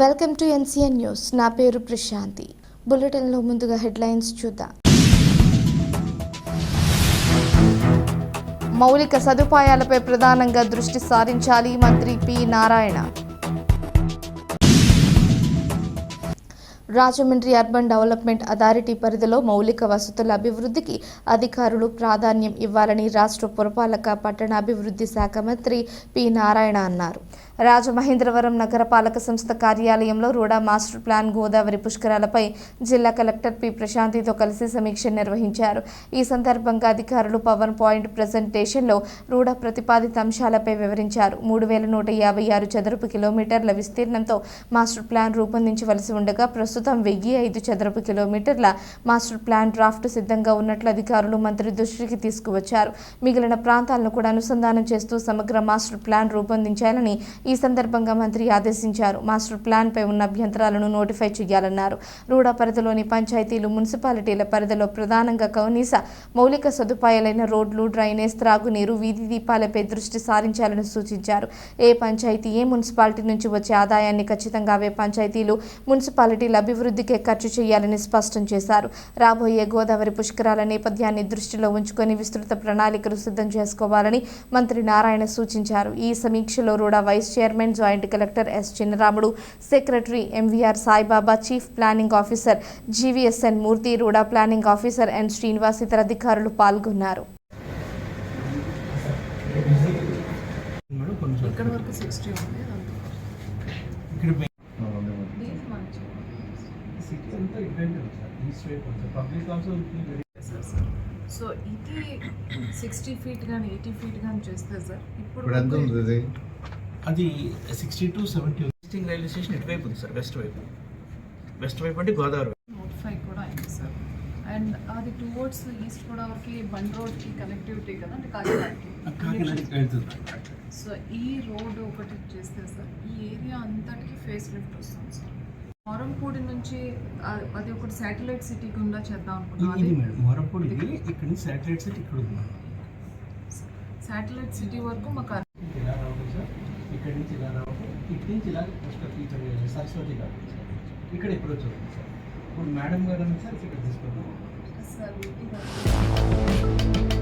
Welcome to NCN news. నా పేరు ప్రశాంతి. బులెటిన్లో ముందుగా హెడ్లైన్స్ చూద్దాం. మౌలిక సదుపాయాలపై ప్రధానంగా దృష్టి సారించాలి మంత్రి P Narayana. Rajahmundry urban development authority పరిధిలో మౌలిక వసతుల అభివృద్ధికి అధికారులు ప్రాధాన్యం ఇవ్వాలని రాష్ట్ర పురపాలక పట్టణాభివృద్ధి శాఖ మంత్రి పి నారాయణ అన్నారు. రాజమహేంద్రవరం నగరపాలక సంస్థ కార్యాలయంలో రూడా మాస్టర్ ప్లాన్ గోదావరి పుష్కరాలపై జిల్లా కలెక్టర్ పి ప్రశాంతితో కలిసి సమీక్ష నిర్వహించారు. ఈ సందర్భంగా అధికారులు పవర్ పాయింట్ ప్రజెంటేషన్లో రూడా ప్రతిపాదిత అంశాలపై వివరించారు. మూడు వేల నూట యాభై ఆరు చదరపు కిలోమీటర్ల విస్తీర్ణంతో మాస్టర్ ప్లాన్ రూపొందించవలసి ఉండగా ప్రస్తుతం వెయ్యి ఐదు చదరపు కిలోమీటర్ల మాస్టర్ ప్లాన్ డ్రాఫ్ట్ సిద్ధంగా ఉన్నట్లు అధికారులు మంత్రి దృష్టికి తీసుకువచ్చారు. మిగిలిన ప్రాంతాలను కూడా అనుసంధానం చేస్తూ సమగ్ర మాస్టర్ ప్లాన్ రూపొందించాలని ఈ సందర్భంగా మంత్రి ఆదేశించారు. మాస్టర్ ప్లాన్పై ఉన్న అభ్యంతరాలను నోటిఫై చేయాలన్నారు. రూడా పరిధిలోని పంచాయతీలు మున్సిపాలిటీల పరిధిలో ప్రధానంగా కనీస మౌలిక సదుపాయాలైన రోడ్లు డ్రైనేజ్ త్రాగునీరు వీధి దీపాలపై దృష్టి సారించాలని సూచించారు. ఏ పంచాయతీ ఏ మున్సిపాలిటీ నుంచి వచ్చే ఆదాయాన్ని ఖచ్చితంగా అవే పంచాయతీలు మున్సిపాలిటీల అభివృద్ధికే ఖర్చు చేయాలని స్పష్టం చేశారు. రాబోయే గోదావరి పుష్కరాల నేపథ్యాన్ని దృష్టిలో ఉంచుకొని విస్తృత ప్రణాళికలు సిద్ధం చేసుకోవాలని మంత్రి నారాయణ సూచించారు. ఈ సమీక్షలో RUDA vice chairman joint collector S Chinnaramudu secretary MVR Saibaba chief planning officer GVSN Murthy RUDA planning officer N Srinivas ఇతర అధికారులు పాల్గొన్నారు. ఇక్కడ వరకు సిక్స్టీ ఉంది వెరీ సార్ సార్ సో ఇది సిక్స్టీ ఫీట్ కానీ ఎయిటీ ఫీట్ కానీ చేస్తే సార్ ఇప్పుడు ఇప్పుడు ఎంత ఉంది అది sixty to seventy existing railway station ఇటువైపు ఉంది సార్ వెస్ట్ వైపు. వెస్ట్ వైపు అంటే గోదావరి నోటిఫై కూడా అయింది సార్ అండ్ అది టువర్డ్స్ ఈస్ట్ గోదావరికి బండ్ రోడ్కి కనెక్టివిటీ కదా అంటే కాకినాడకి. కాకినాడకి వెళ్తుంది. సో ఈ రోడ్ ఒకటి చేస్తే సార్ ఈ ఏరియా అంతటికి ఫేస్ లిఫ్ట్ వస్తుంది సార్ మోరంపూడి నుంచి అది ఒకటి శాటిలైట్ సిటీ గుండా చేద్దాం అనుకుంటున్నాం మోరంపూడి ఇక్కడ నుంచి శాటిలైట్ సెట్ ఇక్కడ. శాటిలైట్ సిటీ వరకు మాకు ఇలా రావడం సార్. ఇక్కడి నుంచి ఇలా రావడం ఇక్కడి నుంచి ఇలా పుష్కర్ ఇక్కడ సరస్వతి గారు. సార్ ఇక్కడ ఎప్పుడు వచ్చి సార్. ఇప్పుడు మేడం గారు సార్ ఇక్కడ తీసుకుందాం. సార్ ఇది